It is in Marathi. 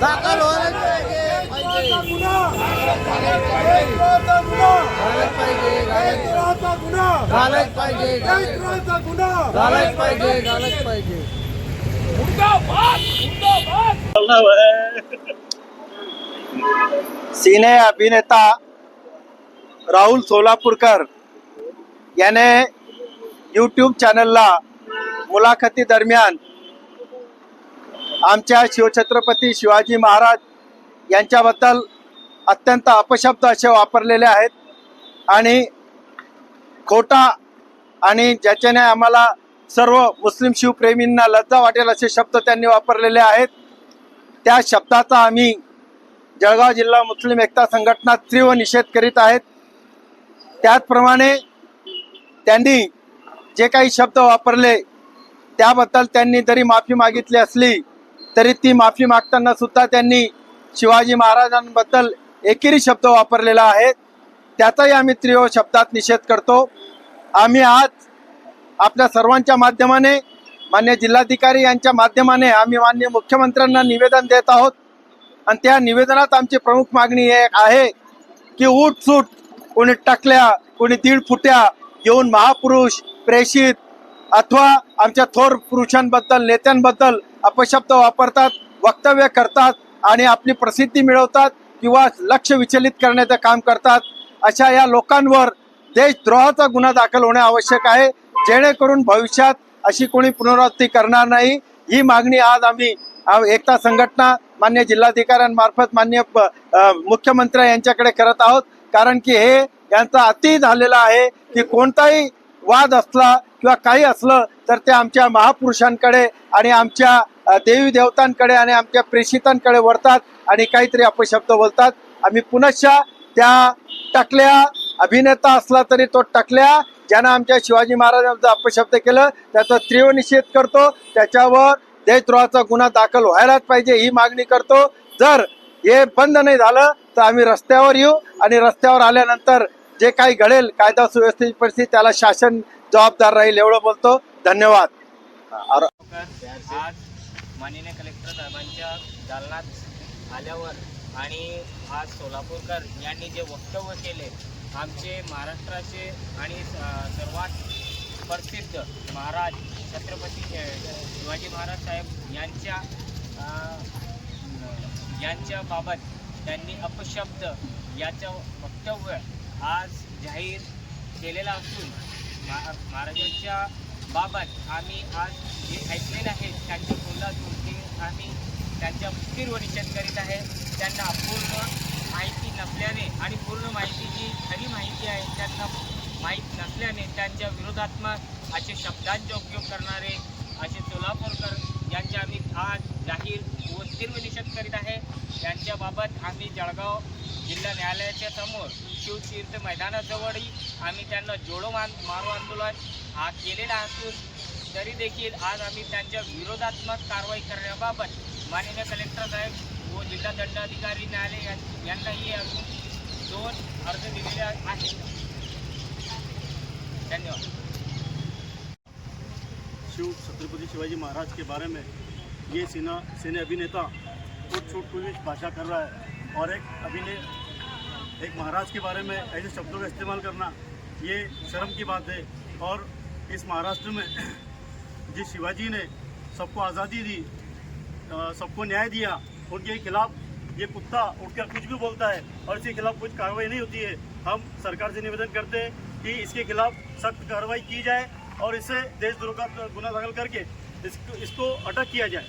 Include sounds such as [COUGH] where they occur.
दाखल पाहिजे पाहिजे पाहिजे सिने अभिनेता राहुल सोलापूरकर याने यूट्यूब चॅनलला मुलाखती दरम्यान आमच्या शिवछत्रपती शिवाजी महाराज यांच्याबद्दल अत्यंत अपशब्द असे वापरलेले आहेत. आणि खोटा आणि ज्याच्याने आम्हाला सर्व मुस्लिम शिवप्रेमींना लज्जा वाटेल असे शब्द त्यांनी वापरलेले आहेत. त्या शब्दाचा आम्ही जळगाव जिल्हा मुस्लिम एकता संघटना तीव्र निषेध करीत आहेत. त्याचप्रमाणे त्यांनी जे काही शब्द वापरले त्याबद्दल त्यांनी जरी माफी मागितली असली तरी ती माफी मागताना सुद्धा त्यांनी शिवाजी महाराजांबद्दल एकेरी शब्द वापरलेला आहे. त्याचाही आम्ही त्रियो शब्दात निषेध करतो. आम्ही आज आपल्या सर्वांच्या माध्यमाने मान्य जिल्हाधिकारी यांच्या माध्यमाने आम्ही मान्य मुख्यमंत्र्यांना निवेदन देत आहोत. आणि त्या निवेदनात आमची प्रमुख मागणी हे आहे की उठ सूट कोणी टाकल्या कोणी दीड फुट्या येऊन महापुरुष प्रेषित अथवा आमच्या थोर पुरुषांबद्दल नेत्यांबद्दल अपशब्द वापरतात वक्तव्य करतात आणि आपली प्रसिद्धी मिळवतात किंवा लक्ष विचलित करण्याचं काम करतात अशा या लोकांवर देशद्रोहाचा गुन्हा दाखल होणे आवश्यक आहे. जेणेकरून भविष्यात अशी कोणी पुनरावृत्ती करणार नाही. ही मागणी आज आम्ही एकता संघटना मान्य जिल्हाधिकाऱ्यांमार्फत मान्य प- मुख्यमंत्री यांच्याकडे करत आहोत. कारण की हे यांचा अति झालेला आहे की कोणताही वाद असला किंवा काही असलं तर ते आमच्या महापुरुषांकडे आणि आमच्या देवी देवतांकडे आणि आमच्या प्रेषितांकडे वळतात आणि काहीतरी अपशब्द बोलतात. आम्ही पुनश्च त्या टकल्या अभिनेता असला तरी तो टकल्या ज्यानं आमच्या शिवाजी महाराजांचं अपशब्द केलं त्याचा तीव्र निषेध करतो. त्याच्यावर देशद्रोहाचा गुन्हा दाखल व्हायलाच पाहिजे ही मागणी करतो. जर हे बंद नाही झालं तर आम्ही रस्त्यावर येऊ आणि रस्त्यावर आल्यानंतर जे काही घडेल कायदा सुव्यवस्थेची परिस्थिती त्याला शासन जबाबदार राहील एवढं बोलतो. धन्यवाद. आर- आज माननीय कलेक्टर साहेबांच्या दालनात आल्यावर आणि आज सोलापूरकर यांनी जे वक्तव्य केले आमचे महाराष्ट्राचे आणि स- सर्वात प्रसिद्ध महाराज छत्रपती शिवाजी महाराज साहेब यांच्या अ, यांच्या बाबत त्यांनी अपशब्द याचं वक्तव्य आज जाहीर केलेला असून महा महाराजांच्या बाबत आम्ही आज जे ऐकलेले आहे त्यांच्या तोंडातून ते आम्ही त्यांच्या तीव्र निषेध करीत आहे. त्यांना अपूर्ण माहिती नसल्याने आणि पूर्ण माहिती जी खरी माहिती आहे त्यांना माहीत नसल्याने त्यांच्या विरोधात्मक असे शब्दांचा उपयोग करणारे असे सोलापूरकर यांचे आम्ही आज जाहीर तीव्र निषेध करीत आहे. यांच्याबाबत आम्ही जळगाव जिल्हा न्यायालयाच्या समोर शिवतीर्थ मैदानाजवळही आम्ही त्यांना जोडो मान मारो आंदोलन हा केलेला असून तरी देखील आज आम्ही त्यांच्या विरोधात्मक कारवाई करण्याबाबत माननीय कलेक्टर साहेब व जिल्हा दंडाधिकारी न्यायालय यांनाही अजून दोन अर्ज दिलेले आहेत. धन्यवाद. शिव छत्रपति शिवाजी महाराज के बारे में ये सिना, सिने अभिनेता कुछ छूट कुछ भाषा कर रहा है और एक अभिनय एक महाराज के बारे में ऐसे शब्दों का इस्तेमाल करना, ये शर्म की बात है। और इस महाराष्ट्र में [CLEARS THROAT] जिस शिवाजी ने सबको आज़ादी दी सबको न्याय दिया, उनके खिलाफ ये कुत्ता उठकर कुछ भी बोलता है और इसके खिलाफ कुछ कार्रवाई नहीं होती है। हम सरकार से निवेदन करते हैं कि इसके खिलाफ सख्त कार्रवाई की जाए और इसे देशद्रोह का गुना दाखिल करके इसको अटक किया जाए।